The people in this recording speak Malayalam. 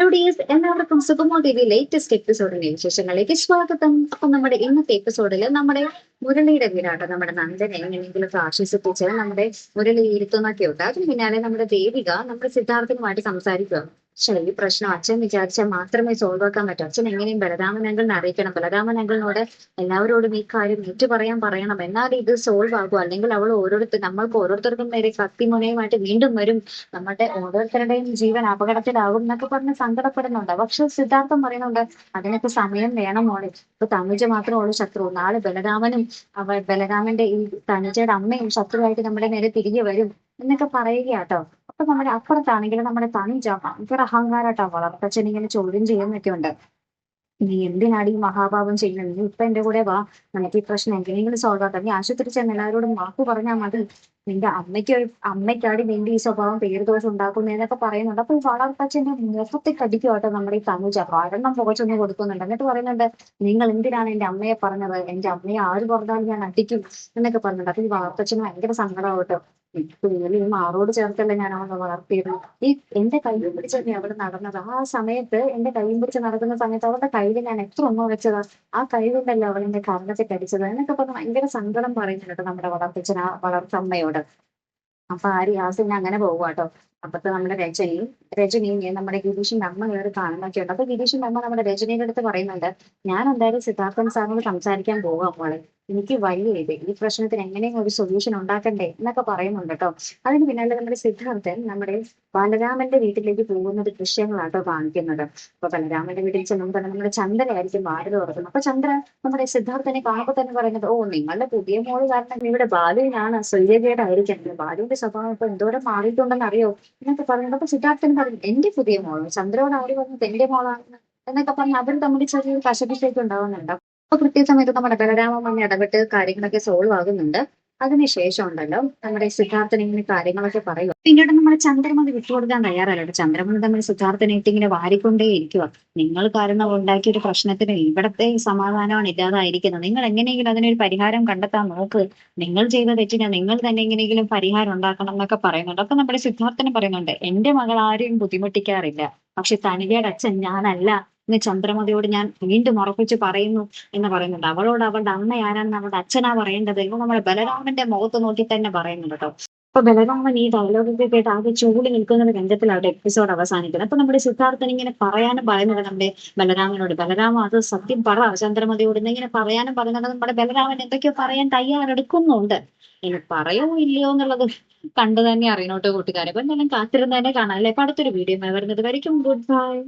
ഹലോ എല്ലാവർക്കും സുഗമോ ടി വി ലേറ്റസ്റ്റ് എപ്പിസോഡിന്റെ വിശേഷങ്ങളിലേക്ക് സ്വാഗതം. അപ്പൊ നമ്മുടെ ഇന്നത്തെ എപ്പിസോഡിൽ നമ്മുടെ മുരളിയുടെ വീടാണ്. നമ്മുടെ നന്ദനെ എങ്ങനെയെങ്കിലും ആശ്വസിപ്പിച്ച് നമ്മുടെ മുരളി ഇരുത്തുന്നൊക്കെ ഉണ്ട് അതിന് പിന്നാലെ നമ്മുടെ ദേവിക നമ്മുടെ സിദ്ധാർത്ഥനുമായിട്ട് സംസാരിക്കുക പക്ഷേ ഈ പ്രശ്നം അച്ഛൻ വിചാരിച്ചാൽ മാത്രമേ സോൾവ് ആക്കാൻ പറ്റൂ. അച്ഛൻ എങ്ങനെയും ബലരാമൻ അങ്കിളിനെ അറിയിക്കണം. ബലരാമൻ അങ്കിളിനോട് എല്ലാവരോടും ഈ കാര്യം ഏറ്റു പറയാൻ പറയണം. എന്നാൽ ഇത് സോൾവ് ആകും. അല്ലെങ്കിൽ അവൾ ഓരോരുത്തർ നമ്മൾക്ക് ഓരോരുത്തർക്കും നേരെ കത്തിമുനയുമായിട്ട് വീണ്ടും വരും. നമ്മുടെ ഓരോരുത്തരുടെയും ജീവൻ അപകടത്തിലാകും എന്നൊക്കെ പറഞ്ഞ് സങ്കടപ്പെടുന്നുണ്ട്. പക്ഷെ സിദ്ധാർത്ഥം പറയുന്നുണ്ട് അതിനൊക്കെ സമയം വേണം മോളെ. ഇപ്പൊ തമിഴ് മാത്രം ഉള്ളൂ ശത്രു. നാളെ ബലരാമനും അവ ബലരാമന്റെ ഈ തനുജയുടെ അമ്മയും ശത്രുവായിട്ട് നമ്മുടെ നേരെ തിരികെ വരും എന്നൊക്കെ പറയുകയാട്ടോ. അപ്പൊ നമ്മുടെ അപ്പുറത്താണെങ്കിൽ നമ്മുടെ തനുജ ഭയങ്കര അഹങ്കാരമായിട്ടാ വളർത്തച്ഛൻ ഇങ്ങനെ ചോദ്യം ചെയ്യുന്നൊക്കെ ഉണ്ട്. നീ എന്തിനാണ് ഈ മഹാഭാവം ചെയ്യുന്നത്? നീ ഇപ്പൊ എന്റെ കൂടെ വാ. നമുക്ക് ഈ പ്രശ്നം എങ്ങനെയെങ്കിലും സോൾവ് ആക്കാം. നീ ആശുപത്രി ചെന്ന് എല്ലാവരോടും മാപ്പ് പറഞ്ഞാൽ മതി. നിന്റെ അമ്മയ്ക്ക് അമ്മയ്ക്കാടി നിന്റെ ഈ സ്വഭാവം പേരുദോഷം ഉണ്ടാക്കുന്നതെന്നൊക്കെ പറയുന്നുണ്ട്. അപ്പൊ ഈ വളർത്തച്ഛന്റെ മുഖത്തെ കടിക്കുവാട്ടോ നമ്മുടെ ഈ തനുജ കാരണം പുകച്ചൊന്ന് കൊടുക്കുന്നുണ്ട്. എന്നിട്ട് പറയുന്നുണ്ട് നിങ്ങൾ എന്തിനാണ് എന്റെ അമ്മയെ പറഞ്ഞത്? എന്റെ അമ്മയെ ആര് പറഞ്ഞാലും ഞാൻ അടിക്കും എന്നൊക്കെ പറഞ്ഞിട്ടുണ്ട് അപ്പൊ ഈ വളർത്തച്ഛന് ഭയങ്കര സങ്കടമാവട്ടോ കുഞ്ഞിന് മാറോട് ചേർത്തല്ലേ ഞാൻ അവളെ വളർത്തിയത് ഈ എന്റെ കയ്യിൽ പിടിച്ചല്ലേ അവൾ നടന്നത്. ആ സമയത്ത് എന്റെ കയ്യിൽ പിടിച്ച് നടക്കുന്ന സമയത്ത് അവളുടെ കയ്യിൽ ഞാൻ എത്ര ഉമ്മ വെച്ചതാ. ആ കൈ കൊണ്ടല്ലേ അവൾ എന്റെ കരണത്തെ കടിച്ചത്. എന്നൊക്കെ പറഞ്ഞ് ഭയങ്കര സങ്കടം പറയുന്നുണ്ട് നമ്മുടെ വളർത്തച്ഛൻ ആ വളർത്തമ്മയോട്. അപ്പൊ ആര് യാസിന് അങ്ങനെ പോവാട്ടോ അപ്പത്തെ നമ്മുടെ രചനയും രചനയും ഞാൻ നമ്മുടെ ഗിരീഷിന്റെ അമ്മ കയറി കാണുന്നൊക്കെ ഉണ്ട് അപ്പൊ ഗിരീഷിന്റെ അമ്മ നമ്മുടെ രജനിയുടെ അടുത്ത് പറയുന്നുണ്ട് ഞാൻ എന്തായാലും സിദ്ധാർത്ഥൻ സാറിനോട് സംസാരിക്കാൻ പോകാം മോളെ. എനിക്ക് വലിയ ഇത്. ഈ പ്രശ്നത്തിന് എങ്ങനെയും ഒരു സൊല്യൂഷൻ ഉണ്ടാക്കണ്ടേ എന്നൊക്കെ പറയുന്നുണ്ട് കേട്ടോ അതിന് പിന്നാലെ നമ്മുടെ സിദ്ധാർത്ഥൻ നമ്മുടെ ബാലരാമന്റെ വീട്ടിലേക്ക് പോകുന്ന ഒരു ദൃശ്യങ്ങളാട്ടോ കാണിക്കുന്നത് അപ്പൊ ബലരാമന്റെ വീട്ടിൽ ചെല്ലുമ്പോൾ തന്നെ നമ്മുടെ ചന്ദ്രയായിരിക്കും വാതിൽ തുറക്കുന്നത്. അപ്പൊ ചന്ദ്ര നമ്മുടെ സിദ്ധാർത്ഥനെ കാണുമ്പോൾ തന്നെ പറയുന്നത് ഓ നിങ്ങളുടെ പുതിയ മോൾ കാരണം ഇവിടെ ബാലുവിനാണ്. സൂര്യകേടായിരിക്കുന്നത് ബാലുവിന്റെ സ്വഭാവം ഇപ്പൊ എന്തോരം മാറിയിട്ടുണ്ടെന്ന് അറിയോ എന്നൊക്കെ പറയുന്നത്. സിദ്ധാർത്ഥൻ പറഞ്ഞു എന്റെ പുതിയ മോൾ ചന്ദ്രയോട് അവർ പറഞ്ഞത് എന്റെ മോളാണ് എന്നൊക്കെ പറഞ്ഞ് അവർ തമ്മിൽ ചെറിയൊരു കശപിശയൊക്കെ ഉണ്ടാവുന്നുണ്ട്. അപ്പൊ കൃത്യസമയത്ത് നമ്മുടെ ബലരാമൻ വന്ന് ഇടപെട്ട് കാര്യങ്ങളൊക്കെ സോൾവ് ആകുന്നുണ്ട്. അതിനുശേഷം ഉണ്ടല്ലോ നമ്മുടെ സിദ്ധാർത്ഥൻ ഇങ്ങനെ കാര്യങ്ങളൊക്കെ പറയുക. പിന്നീട് നമ്മുടെ ചന്ദ്രമതി വിട്ടുകൊടുക്കാൻ തയ്യാറല്ലോ ചന്ദ്രമതി തമ്മിൽ സിദ്ധാർത്ഥനെ ഇട്ട് ഇങ്ങനെ വാരിക്കൊണ്ടേ ഇരിക്കുക നിങ്ങൾ കാരണം ഉണ്ടാക്കിയ ഒരു പ്രശ്നത്തിന് ഇവിടത്തെ സമാധാനമാണ് ഇല്ലാതായിരിക്കുന്നത്. നിങ്ങൾ എങ്ങനെയെങ്കിലും അതിനൊരു പരിഹാരം കണ്ടെത്താൻ നോക്ക്. നിങ്ങൾ ചെയ്ത തെറ്റിന് നിങ്ങൾ തന്നെ എങ്ങനെയെങ്കിലും പരിഹാരം ഉണ്ടാക്കണം എന്നൊക്കെ പറയുന്നുണ്ട്. അപ്പൊ നമ്മുടെ സിദ്ധാർത്ഥന് പറയുന്നുണ്ട് എന്റെ മകൾ ആരെയും ബുദ്ധിമുട്ടിക്കാറില്ല. പക്ഷെ തനികയുടെ അച്ഛൻ ഞാനല്ല. എന്ന് ചന്ദ്രമതിയോട് ഞാൻ വീണ്ടും ഉറപ്പിച്ച് പറയുന്നു എന്ന് പറയുന്നുണ്ട്. അവളോട് അവളുടെ അമ്മ ആരാണെന്ന് അവളുടെ അച്ഛനാ പറയേണ്ടത്. ഇവ നമ്മുടെ ബലരാമന്റെ മുഖത്ത് നോക്കി തന്നെ പറയുന്നുണ്ട് കേട്ടോ. അപ്പൊ ബലരാമൻ ഈ ഡയലോഗൊക്കെ കേട്ട് ആകെ ചൂടി നിൽക്കുന്ന ഒരു അവിടെ എപ്പിസോഡ് അവസാനിക്കുന്നത് അപ്പൊ നമ്മുടെ സിദ്ധാർത്ഥൻ ഇങ്ങനെ പറയാനും പറയുന്നത് നമ്മുടെ ബലരാമനോട്. ബലരാമ അത് സത്യം പറ. ചന്ദ്രമതിയോട് ഇങ്ങനെ പറയാനും പറയുന്നത് നമ്മുടെ ബലരാമൻ എന്തൊക്കെയോ പറയാൻ തയ്യാറെടുക്കുന്നുണ്ട്. ഇനി പറയോ ഇല്ലയോ എന്നുള്ളത് കണ്ടു തന്നെ അറിയണോട്ടോ കൂട്ടുകാരെ. അപ്പൊ എന്തായാലും കാത്തിരുന്ന് തന്നെ കാണാം അല്ലെ? അപ്പൊ അടുത്തൊരു വീഡിയോ വരുന്നത് വരയ്ക്കും. Good bye